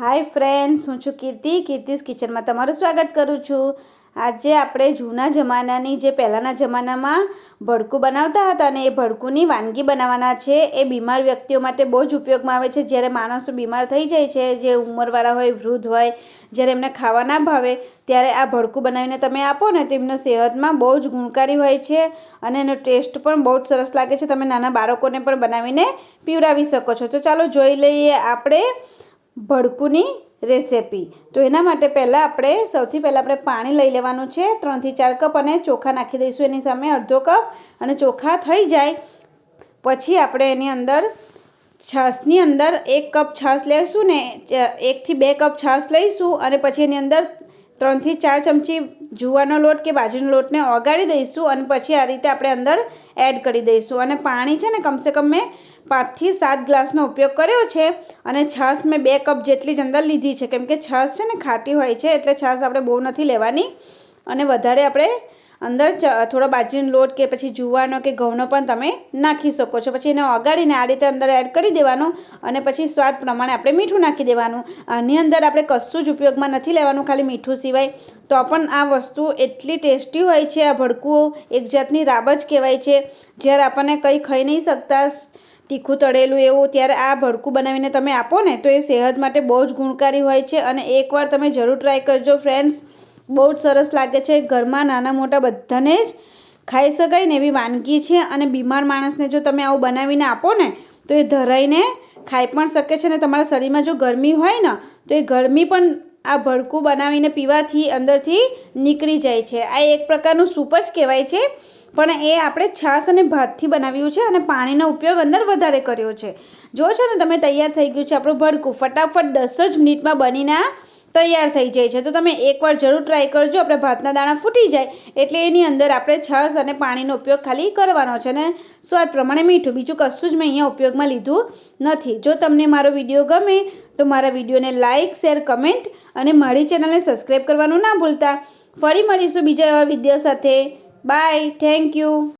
Hi friends, હું છું કીર્તિ. કીર્તિસ કિચનમાં તમારું સ્વાગત કરું છું. આજે આપણે જૂના જમાનાની જે પહેલાંના જમાનામાં ભડકું બનાવતા હતા અને એ ભડકુંની વાનગી બનાવવાના છે, એ બીમાર વ્યક્તિઓ માટે બહુ જ ઉપયોગમાં આવે છે. જ્યારે માણસો બીમાર થઈ જાય છે, જે ઉંમરવાળા હોય, વૃદ્ધ હોય, જ્યારે એમને ખાવા ના ભાવે, ત્યારે આ ભડકું બનાવીને તમે આપો ને તો એમને સેહતમાં બહુ જ ગુણકારી હોય છે અને એનો ટેસ્ટ પણ બહુ જ સરસ લાગે છે. તમે નાના બાળકોને પણ બનાવીને પીવડાવી શકો છો. તો ચાલો જોઈ લઈએ આપણે ભડકુની રેસેપી. તો એના માટે પહેલાં આપણે સૌથી પહેલાં આપણે પાણી લઈ લેવાનું છે. ત્રણથી ચાર કપ અને ચોખા નાખી દઈશું એની સામે, અડધો કપ. અને ચોખા થઈ જાય પછી આપણે એની અંદર છાશની અંદર એક કપ છાશ લઈશું ને એકથી બે કપ છાશ લઈશું અને પછી એની અંદર ત્રણથી ચાર ચમચી જુવારનો લોટ કે બાજરીનો લોટને ઓગાળી દઈશું અને પછી આ રીતે આપણે અંદર એડ કરી દઈશું. અને પાણી છે ને કમસે કમ મેં પાંચથી સાત ગ્લાસનો ઉપયોગ કર્યો છે અને છાશ મેં બે કપ જેટલી જ અંદર લીધી છે. કેમ કે છાશ છે ને ખાટી હોય છે એટલે છાશ આપણે બહુ નથી લેવાની અને વધારે આપણે અંદર થોડો બાજરીનો લોટ કે પછી જુવારનો કે ઘઉંનો પણ તમે નાખી શકો છો. પછી એને ઓગાળીને આ રીતે અંદર એડ કરી દેવાનું અને પછી સ્વાદ પ્રમાણે આપણે મીઠું નાખી દેવાનું. આની અંદર આપણે કશું જ ઉપયોગમાં નથી લેવાનું, ખાલી મીઠું સિવાય. તો પણ આ વસ્તુ એટલી ટેસ્ટી હોય છે, આ ભડકું એક જાતની રાબ જ કહેવાય છે. જ્યારે આપણને કંઈ ખાઈ નહીં શકતા, તીખું તળેલું એવું, ત્યારે આ ભડકું બનાવીને તમે આપો ને, તો એ સેહત માટે બહુ જ ગુણકારી હોય છે. અને એકવાર તમે જરૂર ટ્રાય કરજો ફ્રેન્ડ્સ બહુ જ સરસ લાગે છે. ઘરમાં નાના મોટા બધાને જ ખાઈ શકાય ને એવી વાનગી છે અને બીમાર માણસને જો તમે આવું બનાવીને આપો ને, તો એ ધરાઈને ખાઈ પણ શકે છે ને તમારા શરીરમાં જો ગરમી હોય ને, તો એ ગરમી પણ આ ભડકું બનાવીને પીવાથી અંદરથી નીકળી જાય છે. આ એક પ્રકારનું સૂપ જ કહેવાય છે. પણ એ આપણે છાશ અને ભાતથી બનાવ્યું છે અને પાણીનો ઉપયોગ અંદર વધારે કર્યો છે. જો છો ને તમે તૈયાર થઈ ગયું છે આપણું ભડકું, ફટાફટ દસ જ મિનિટમાં બનીને તૈયાર થઈ જાય છે. તો તમે એકવાર જરૂર ટ્રાય કરજો. આપણે ભાતના દાણા ફૂટી જાય એટલે એની અંદર આપણે છાશ અને પાણીનો ઉપયોગ ખાલી કરવાનો છે અને સ્વાદ પ્રમાણે મીઠું. બીજું કશું જ મેં અહીંયા ઉપયોગમાં લીધું નથી. જો તમને મારો વીડિયો ગમે, તો મારા વિડીયોને લાઇક શેર કમેન્ટ અને મારી ચેનલને સબસ્ક્રાઈબ કરવાનું ના ભૂલતા. ફરી મળીશું બીજા એવા વીડિયો સાથે. Bye thank you